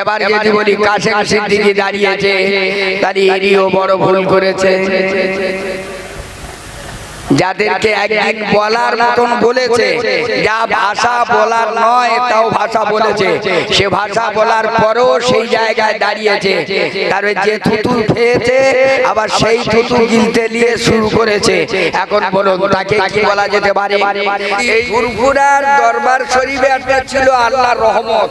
এবার যদি বলি কাশেম সিদ্দিকি দাঁড়িয়েছে এরিও বড় ভুল করেছে। যাদেরকে একদিন বলার মতন বলেছে যা ভাষা বলার নয় তাও ভাষা বলেছে। সে ভাষা বলার পরও সেই জায়গায় দাঁড়িয়েছে। তারপরে যে থুতু খেয়েছে আবার সেই থুতু গিলতে নিয়ে শুরু করেছে। এখন বলুন তাকে কি বলা যেতে পারে? এই ফুরফুরার দরবার শরীফে একটা ছিল আল্লাহর রহমত।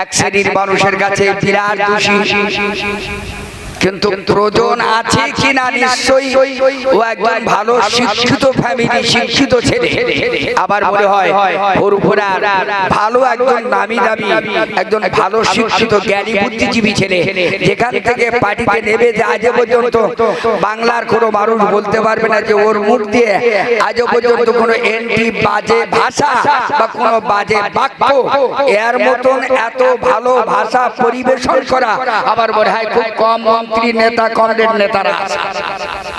এক শ্রেণির মানুষের কাছে বিরাট দোষী। কিন্তু প্রয়োজন আছে কিনা নিশ্চয়ই? ও একজন ভালো শিক্ষিত ফ্যামিলি শিক্ষিত ছেলে। আবার মনে হয় ফুরফুরার ভালো একজন নামি দামি, একজন ভালো শিক্ষিত, জ্ঞানী, বুদ্ধিজীবী ছেলে যেখান থেকে পার্টিতে নেবে যে আজ পর্যন্ত বাংলার কোনো মানুষ বলতে পারবে না যে ওর মুখ দিয়ে আজ পর্যন্ত কোনো এন্টি বাজে ভাষা বা কোনো বাজে বাক্য এর মতন এত ভালো ভাষা পরিবেশন করা আবার মনে হয় খুব কম মন্ত্রী নেতা কংগ্রেস নেতারা।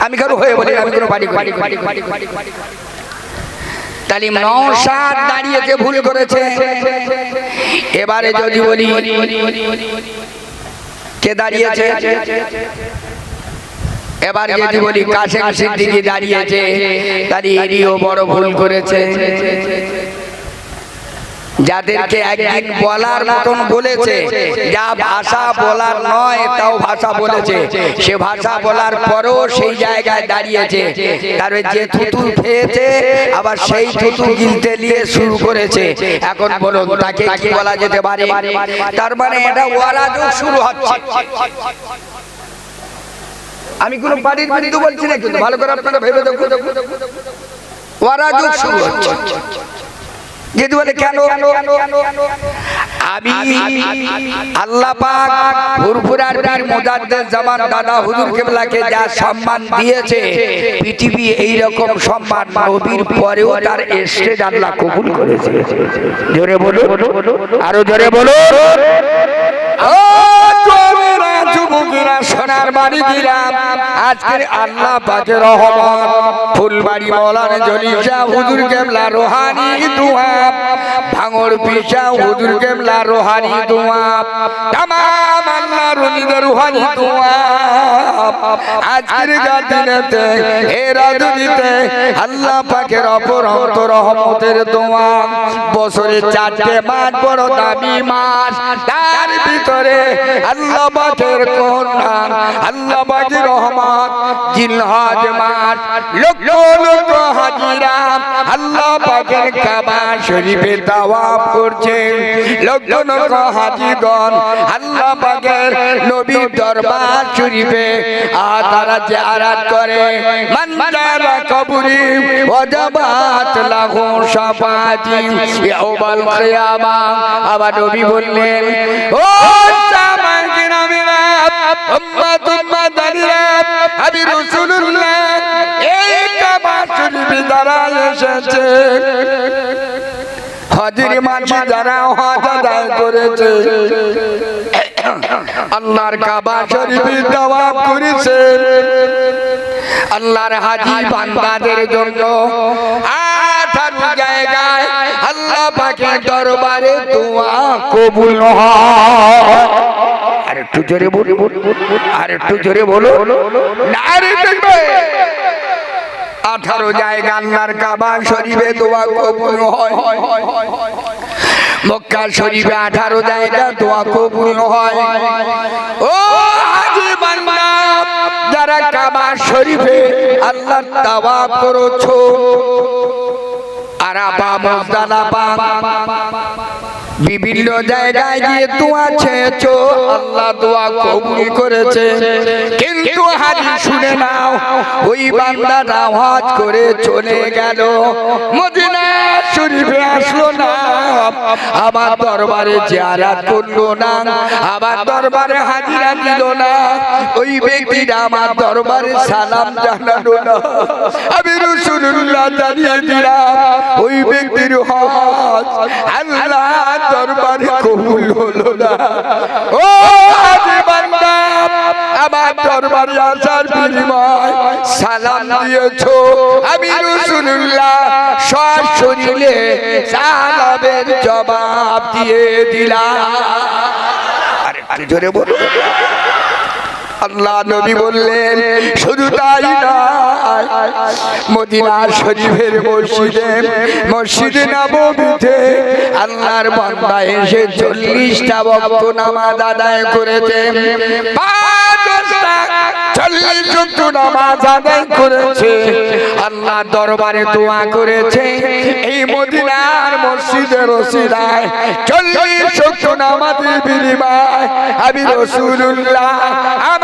আমি কারও হয়ে বলি আমি কোনো বাড়ি বাড়ি বাড়ি বাড়ি বাড়ি বাড়ি তাহলে নৌসাদ দাঁড়িয়েছে ভুল করেছে, এবারে যদি বলি, কে দাঁড়িয়েছে? এবার যদি বলি, কাশেম সিদ্দিকি দাঁড়িয়েছে, তাহলে এরিও বড় ভুল করেছে। যাদেরকে একদিন বলার মতন বলেছে যা ভাষা বলার নয় তাও ভাষা বলেছে। সে ভাষা বলার পরও সেই জায়গায় দাঁড়িয়েছে। তারপরে যে থুতু খেয়েছে আবার সেই থুতু গিলতে নিয়ে শুরু করেছে। এখন বলুন তাকে কি বলা যেতে পারে? তার মানে এটা ওয়ারাজও শুরু হচ্ছে। আমি কোন বাড়ির বিরুদ্ধে বলছি না কিন্তু ভালো করে আপনারা ভেবে দেখুন। ওয়ারাজও শুরু হচ্ছে। যেহেতু বলে, কেন? আমি আল্লাহ পাক ফুরফুরার পীর মুজাদ্দেদ জামান দাদা হুজুর কেবলাকে যা সম্মান দিয়েছে, পৃথিবী এই রকম সম্মান নবীর পরেও তার স্টেজ আল্লাহ কবুল করেছে। জোরে বলো আরও জোরে বলো ও যুবকেরা, সোনার বাড়ি গিরাম আজকের আল্লাহ পাকে রহমান ফুলবাড়ি মৌলানা জলিসা হুজুর কেবলা রোহানি দুয়া। ভাঙর পিসা হুজুর কেবলা রোহানি দুয়া। তামাম আল্লাহ রুনিদের রোহানি আজকের গাদিনেতে হে রাজনীতে আল্লাহ পাকের অপরন্ত রহমতের দোয়া। বছরে চারটে মাস বড় দামি মাস। তার ভিতরে আল্লাহ পাকের কোন আল্লাহ পাকের রহমত। জিলহজ মাস লক্ষ লক্ষ হাজিরা আল্লাহ পাকের কাবা শরীফে তাওয়াফ করছে লক্ষ লক্ষ হাজিগণ আল্লাহ পাকের নবীর দরবার শরীফে আর তারা জিয়ারত করে মান জারা কবরি ওয়াজাবাত লাহু শাফাতি ইয়াউমাল কিয়ামা আবার নবী বললেন ও উম্মাদানিরা আমি রাসূলুল্লাহ এই কাবা শরীফে যারা এসেছে হাজির মাঝি যারা হজ আদায় করেছে আল্লাহর কাবা শরীফে তাওয়াফ করেছে। আল্লাহর হাজি বান্দাদের জন্য আঠারো জায়গায় আল্লাহ পাকের দরবারে দোয়া কবুল হয় আর একটু জোরে বলো আর একটু জোরে বলো নারে দেখবে। আঠারো জায়গা আল্লাহর কাবা শরীফে দোয়া কবুল হয়। মক্কা শরীফে আঠারো জায়গা দোয়া কবুল হয়। যারা কাবা শরীফে আল্লাহর তাওয়া করেছ বিভিন্ন জায়গায় গিয়ে দোয়া চেয়েছো। আল্লাহ দোয়া কবুল করেছে। কিন্তু হাজি শুনে নাও ওই বান্দাটা হজ করে চলে গেল। মদিনা শরীফে আসলো না। আমার দরবারে জিয়ারাত করল না। আমার দরবারে হাজিরা দিল না। ওই ব্যক্তিটা আমার দরবারে সালাম জানালো না। আমি রসুল্লাহ জানিয়ে দিলাম ওই ব্যক্তির হজ আল্লাহ দরবারে কবুল হলো না। ও বান্দা, আমার দরবারে আসার বিনিময় সালাম দিয়েছ। আমি রসুল্লাহ শুনিলে সালামের জবাব দিয়ে দিলাম। আরে আরে জোরে বলো আল্লাহ নবী বললেন, শুধু তাই নয়, মদিনা শরীফের মসজিদে মসজিদে নববীতে আল্লাহর বান্দা এসে চল্লিশটা বক্ত নামাজ আদায় করেছে। দরবারে করেছে মদিনার আমি রসুল্লাহ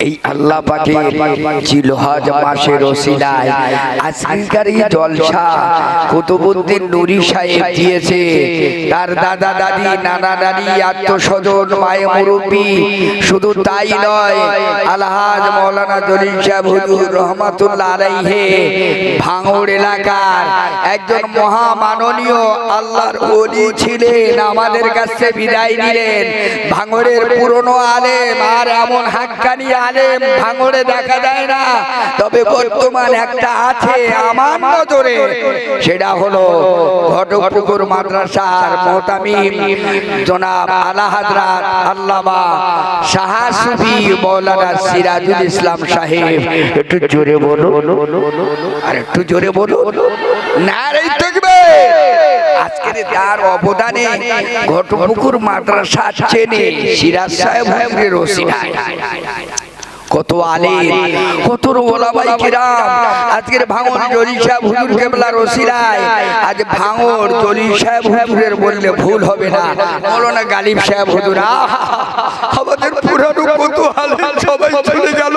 এই আল্লাহ পাকের জিলহজ মাসের ওসিলায় আজকালকার এই জলসা কুতুবুদ্দিন নুরি সাহেব দিয়েছে। তার দাদা দাদি নানা নানি আত্মস্বজন মায়ে মুরব্বী। শুধু তাই নয় আলহাজ মৌলানা জলিল সাহেব হুজুর রহমাতুল্লাহ আলাইহে ভাঙড় এলাকার একজন মহামাননীয় আল্লাহর ওলি ছিলেন আমাদের কাছে বিদায় নিলেন। ভাঙড়ের পুরনো আলেম আর এমন হাক্কানি আলেম ভাঙড়ে দেখা যায় না। তবে বর্তমান একটা আছে, আমার নজরে। সেটা হলো ঘটকপুকুর মাদ্রাসার মোহতামিম জনাব আলা হাজরাত আল্লামা শাহা সুফি মৌলানা সিরাজুল ইসলাম সাহেব। একটু জোরে বলো আর একটু জোরে বলো নারী থাকবে আজকের তার অবদানে ঘটপুকুর মাদ্রাসা চেনে সিরাজ সাহেব ওসিলায়। কত আলে কত ওলামাই কিরাম। আজকের ভাঙর জলি সাহেব হুজুর কেবলার ওসিলায় আজ ভাঙর জলি সাহেব হুজুরের বললে ভুল হবে না। মৌলানা গালিব সাহেব হুজুর! আমাদের পুরানো কত সবাই চলে গেল।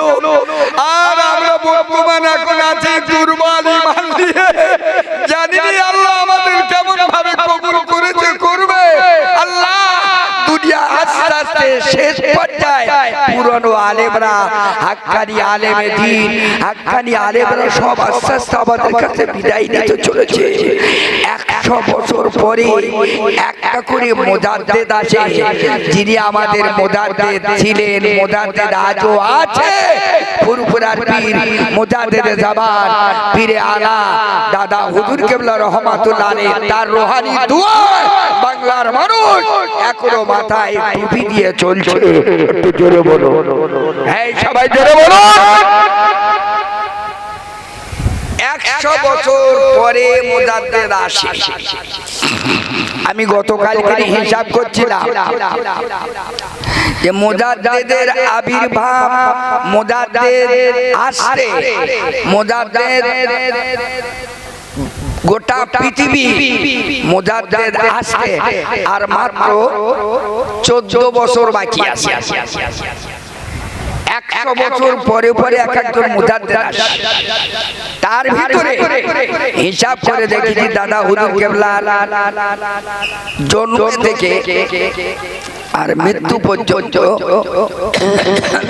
আর আমরা বর্তমান এখন আছি দুর্বল ইমান দিয়ে জানি আল্লাহ আমাদের কেমন ভাবে কবুল করেছে করবে আল্লাহ দুনিয়া আস্তে আস্তে শেষ পর্যায়ে পুরনো আলেমরা হাক্কানি আলেমে দিন হাক্কানি আলেমরা সব আস্তে আস্তে আমাদের কাছে বিদায় নিতে চলেছে। একশো বছর পরে একটা করে মোজাদ্দেদ আছে যিনি আমাদের মোজাদ্দেদ ছিলেন মোজাদ্দেদ আজও আছে। ফুরফুরার পীর মোজাদ্দেদ জামান পীরে আলা, দাদা হুজুর কেবলা রহমাতুল্লাহ তার রোহানি দুয়ার বাংলার মানুষ এখনও মাথায় টুপি দিয়ে চলছে। একটু জোরে বলো। হ্যাঁ সবাই জোরে বলো। একশো বছর পরে মোজাদ্দেদ আসে। আমি গতকালকে হিসাব করছিলাম যে মোজাদ্দেদের আবির্ভাব মোজাদ্দেদ আসতে মোজাদ্দেদ গোটা পৃথিবী মোজাদ্দেদ আসতে আর মাত্র চোদ্দ বছর বাকি আছে। একশো বছর পরে পরে এক একজন মুজাদ্দেদ আসে তার ভিতরে হিসাব করে দেখেছি দাদা হুজুর কেবলা জন্ম থেকে আর মৃত্যু পর্যন্ত,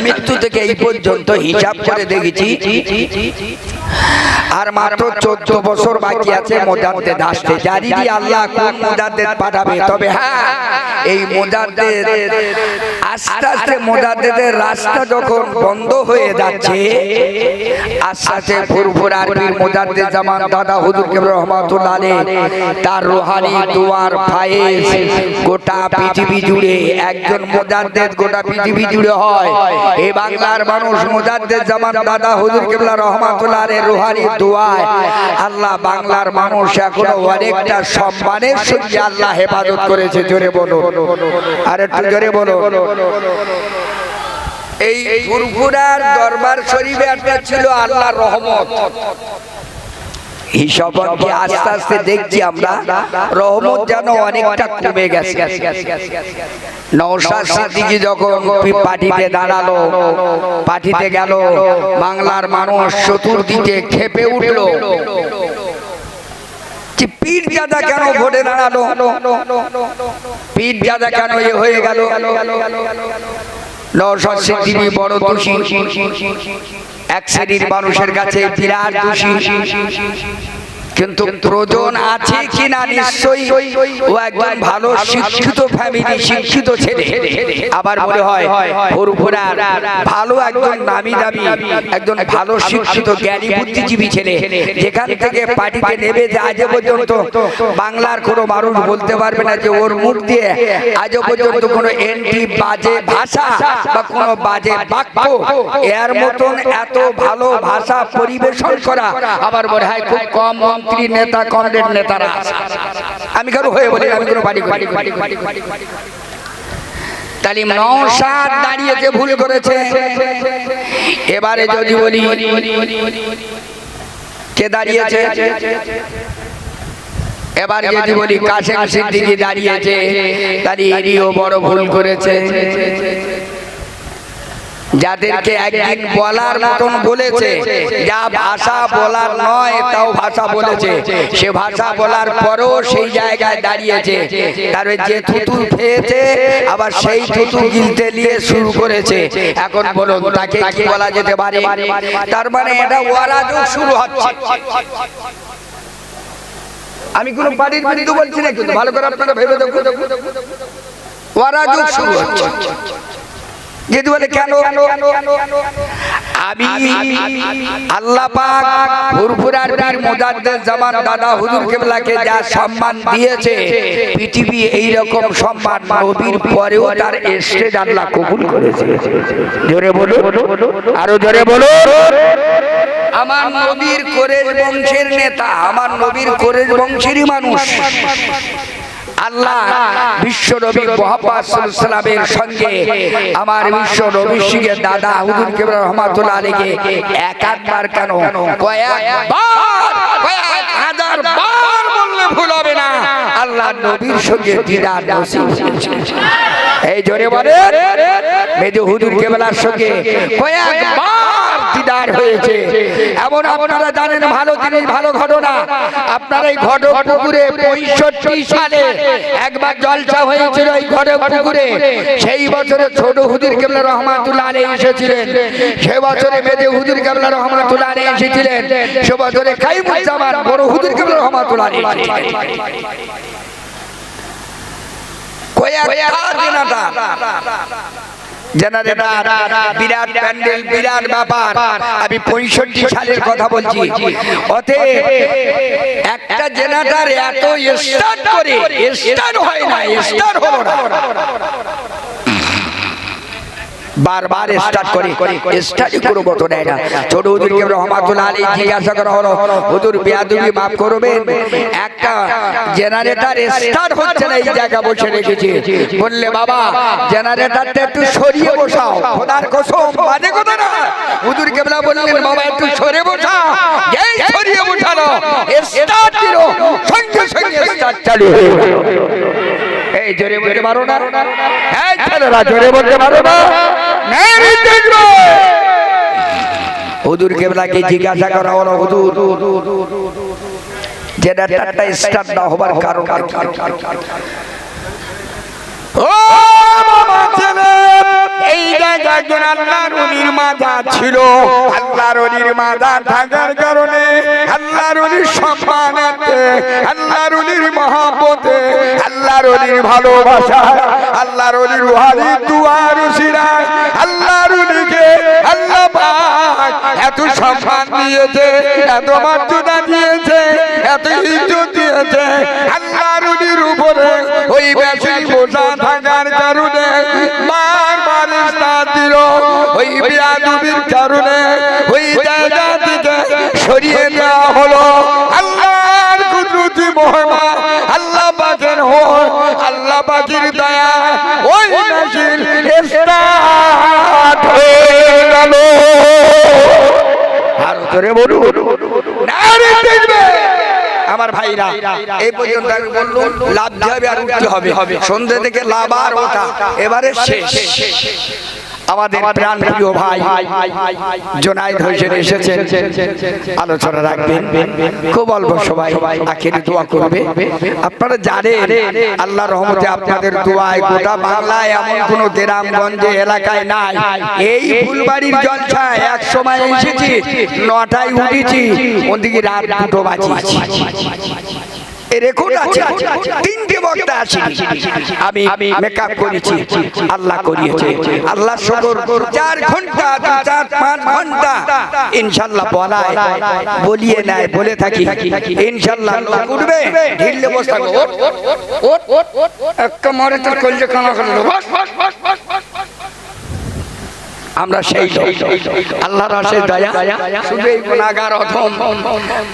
মৃত্যু থেকে এই পর্যন্ত হিসাব করে দেখেছি। আর মাত্র চোদ্দ বছর বাকি আছে মোজাদ্দেদ আসতে জানি দি আল্লাহ কোন পাঠাবে, তবে হ্যাঁ এই মোজাদ্দেদ আস্তে আস্তে মোজাদ্দেদের রাস্তা যখন বন্ধ হয়ে যাচ্ছে, আস্তে আস্তে ফুরফুর আরবির মোজাদ্দেদ জামান দাদা হুজুর রহমাতুল্লাহ তার রুহানি, দুয়ার ফায়েজ গোটা পৃথিবী জুড়ে একজন মোজাদ্দেদ গোটা পৃথিবী জুড়ে হয়। এই বাংলার মানুষ মোজাদ্দেদ জামান দাদা হুজুর কেবলা রহমাতুল্লাহ রুহানি দোয়ায়। আল্লাহ বাংলার মানুষ এখনও অনেকটা সম্মানের সঙ্গে আল্লাহ হেফাজত করেছে, জোরে বলো আর একটু জোরে বলো এই ফুরফুরার দরবার শরীফে একটা ছিল আল্লাহর রহমত। হিসাব কি আস্তে আস্তে দেখছি আমরা? রহমত যেন অনেকটা কমে গেছে। নওশাদ সিদ্দিকি যখন পার্টিতে দাঁড়াল, পার্টিতে গেল, বাংলার মানুষ চতুর্দিকে খেপে উঠল। পীর দাদা কেন ভোটে দাঁড়াল? পীর দাদা কেন এ হয়ে গেল? নওশাদ সিদ্দিকি বড় দোষী। এক শ্রেণির মানুষের কাছে বিরাট দোষী। কিন্তু প্রয়োজন আছে কিনা নিশ্চয়ই? ও একজন ভালো শিক্ষিত ফ্যামিলি শিক্ষিত ছেলে। আবার মনে হয় ফুরফুরার ভালো একজন নামি দামি, একজন ভালো শিক্ষিত, জ্ঞানী, বুদ্ধিজীবী ছেলে যেখান থেকে পার্টিতে নেবে যে আজ পর্যন্ত, বাংলার কোনো মানুষ বলতে পারবে না যে ওর মুখ দিয়ে আজ পর্যন্ত কোনো এন্টি বাজে ভাষা বা কোনো বাজে বাক্য এর মতন এত ভালো ভাষা পরিবেশন করা আবার মনে হয় খুব কম মন্ত্রী নেতা কংগ্রেস নেতারা আমি কারও হয়ে বলি আমি কোনো বাড়ি বাড়ি বাড়ি বাড়ি বাড়ি তাহলে নৌসাদ ভুল করেছে, এবারে যদি বলি, কে দাঁড়িয়েছে? এবার যদি বলি, কাশেম সিদ্দিকি দাঁড়িয়েছে, তাহলে এরিও বড় ভুল করেছে। যাদেরকে একদিন বলার মতন বলেছে যা ভাষা বলার নয় তাও ভাষা বলেছে। সে ভাষা বলার পরও সেই জায়গায় দাঁড়িয়েছে। তার যে থুতু খেয়েছে আবার সেই থুতু গিলতে নিয়ে শুরু করেছে। এখন বলুন তাকে কি বলা যেতে পারে? তার মানে এটা ওয়ারাজও শুরু হচ্ছে। আমি কোন বাড়ির বিরুদ্ধে বলছি না কিন্তু ভালো করে আপনারা ভেবে দেখুন। ওয়ারাজও শুরু হচ্ছে। যেহেতু বলে, কেন? আমি আল্লাহ পাক মুজাদ্দেদ জামান দাদা হুজুর কেবলাকে যা সম্মান দিয়েছে, পৃথিবী এই রকম সম্মান নবীর পরেও তার স্টেজ আল্লাহ কবুল করেছে। জোরে বলো আরও জোরে বলো আমার নবীর কোরেজ বংশের নেতা, আমার নবীর কোরেজ বংশেরই মানুষ। আল্লাহ বিশ্ব নবী মোহাম্মদ সাল্লামের সঙ্গে আমার বিশ্ব নবী সিংহে দাদা হুজুর কেবল রহমাতুল্লাহ আলীকে একাধবার কেন? কয়েকবার। কয়েক হাজার বার বললে ভুল হবে না। আল্লাহ নবীর সঙ্গে দিদার নসিব এই জোরে বলে মেজু হুজুর কেবলার সঙ্গে কয়েকবার দিদার হয়েছে। এমন আপনারা জানেন ভালো জিনিস, ভালো ঘটনা। আপনার এই ঘটক পুকুরে পঁয়ষট্টি সালে একবার জলসা হয়েছিল এই ঘটক পুকুরে। সেই বছরে ছোট হুজুর কেবলা রহমাতুল্লাহ আলী এসেছিলেন। সে বছরে মেজে হুজুর কেবলা রহমাতুল্লাহ আলী এসেছিলেন। সে বছরে কাইমুজ্জামান বড় হুজুর কেবলা রহমাতুল্লাহ আলী এসেছিলেন। কয়েকটা দিনাটা জেনারেটর বিরাট প্যান্ডেল বিরাট ব্যাপার। আমি পঁয়ষট্টি সালের কথা বলছি। অতএব একটা জেনারেটর এত স্টার্ট করে স্টার্ট হয় না স্টার্ট হলো না। বারবার স্টার্ট করে। স্টার্টই কোনো মতো নেয় না। ছোট হুজুরকে রহমাতুল্লাহ আলী জিজ্ঞাসা করা হলো হুজুর বেয়াদুবি মাফ করবেন? একটা জেনারেটর স্টার্ট হচ্ছে না এই জায়গা বসে রেখেছি। বললে বাবা জেনারেটরটা একটু সরিয়ে বসাও। খোদার কসম বাজে কথা না। হুজুর কেবলা বললেন বাবা একটু সরে বসাও। এই সরিয়ে বসালো স্টার্ট দিল সঙ্গে সঙ্গে স্টার্ট চালু হয়ে গেল। জোরে বলতে পারো না। ছেলেরা জোরে বলতে পারো না। হুজুর কেবলাকে জিজ্ঞাসা করা হলো হুজুর স্টার্ট না হবার কারণ ও বাবা ছেলে এই একজন আল্লাহর অলির ছিল। আল্লাহর অলির থাকার কারণে আল্লাহর অলির আল্লাহর অলির মহাপতে আল্লাহর অলির ভালোবাসা, আল্লাহর অলির রুহানি দুয়ার সিরা আল্লাহর অলিকে আল্লাহ পাক এত সম্মান দিয়েছে, এত মর্যাদা দিয়েছে, এত ইজ্জত দিয়েছে। আল্লাহর অলির উপরে ওই বেশি বোঝা থাকার কারণে বারবার স্থান দিল, ওই বিয়াদুবির কারণে ওই জায়গা থেকে সরিয়ে নেওয়া হলো। হন আল্লাহ পাকের দয়া, ওই আমার ভাইরা, এই পর্যন্ত আমি বললাম, লাভ হবে আর হবে। সন্ধ্যে থেকে লাভ আর ওঠা, এবারে শেষ। আমাদের প্রাণ প্রিয় ভাই জোনাইদ হোসেন এসেছেন। আলোচনা রাখবেন। খুব অল্প সবাই আখেরি দোয়া করবে। আপনারা জানেন আল্লাহ রহমতে আপনাদের দোয়ায় গোটা বাংলায় এমন কোন গ্রামগঞ্জে এলাকায় নাই। এই ফুলবাড়ির জলছায় এক সময় এসেছি নটায় উঠেছি ওদিকে রাত দুটো বাজিয়েছি। রেকর্ড আছে তিনটে বক্তা আছে আমি মেকআপ করেছি আল্লাহ করিয়েছে আল্লাহ শুকর চার ঘণ্টা চার পাঁচ ঘণ্টা ইনশাল্লাহ বলায় বলিয়ে নেয় বলে থাকি ইনশাল্লাহ লোক উঠবে ঢিললে বসে। আমরা সেই। আল্লাহর আশের দয়া। শুধু এই গুণাগার অধম।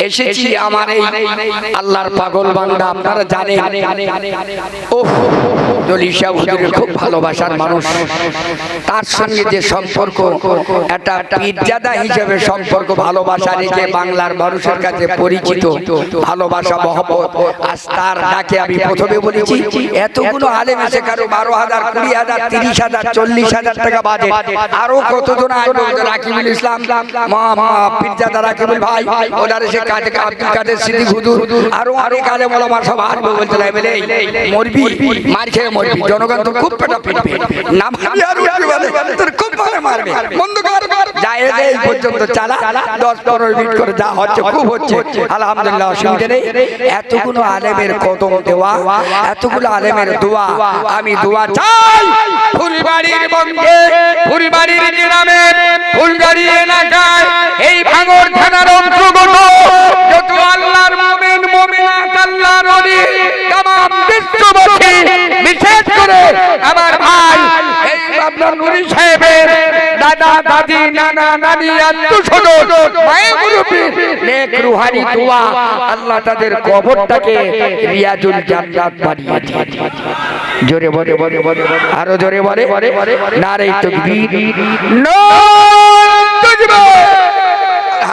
এসেছি আমার এই আল্লাহর পাগল বান্দা আপনারা জানেন। ওহ দলিশা হুজুরের খুব ভালোবাসার মানুষ। তার সঙ্গে যে সম্পর্ক একটা পীরজাদা হিসেবে সম্পর্ক ভালোবাসা রেখে বাংলার মানুষের কাছে পরিচিত। ভালোবাসা মহব্বত। আজ তার ডাকে আমি প্রথমে বলেছি এতগুলো আলেম এসে কারও বারো হাজার কুড়ি হাজার তিরিশ হাজার চল্লিশ হাজার টাকা বাজে আরও কতজন আসবে ওই রাকিবুল ইসলাম মা মা রাকিবুল ভাই ওনার এসে কাজে আব্দুল কাদের সিদ্দিক হুজুর আরও অনেক আলেম ওলামা সব আসবে বলতে লাগবে মরবি মার খেয়ে মরবি জনগণ তো খুব পেটা পিটবে। না আর তোর খুব মারে মারবে। বন্ধ যায় এই পর্যন্ত চালা দশ পনেরো মিনিট করে যা হচ্ছে খুব হচ্ছে। আলহামদুলিল্লাহ অসুবিধা নেই। এতগুলো আলেমের কদম দেওয়া এতগুলো আলেমের দোয়া আমি দোয়া চাই। ফুলবাড়ির বঙ্গে ফুলবাড়ির গ্রামে ফুলবাড়ি এলাকায় এই ভাঙর থানার অন্তর্গত যত আল্লাহর মুমিন মুমিনাত আল্লাহর ওলি तमाम বিশ্ববাসী বিশেষ করে আমার ভাই এই আপনার নুরি সাহেবের দাদা দাদি নানা নানি আত্মস্বজন মায়ের মুরব্বী নেক রুহানি দোয়া আল্লাহ তাদের কবরটাকে রিয়াজুল জান্নাত বানিয়ে দিন জোরে বলে বলে বলে আরও জোরে বলে নারে তকবীর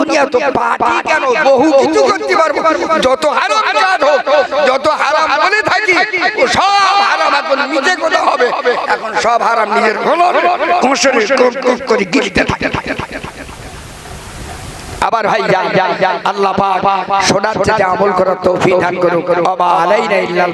দুনিয়া তো পাটি কেন বহু কিছু করতে পারব যত হারাম কাজ হোক যত হারাম মনে থাকি ও সব হারাম এখন নিজে কোথাও হবে এখন সব হারাম নিজের হলো কোষরে কোপ কোপ করে গিলতে থাকে আবার ভাই আল্লাহ পাক আমল করার তৌফিক দান করুক আলাইনা ইল্লাল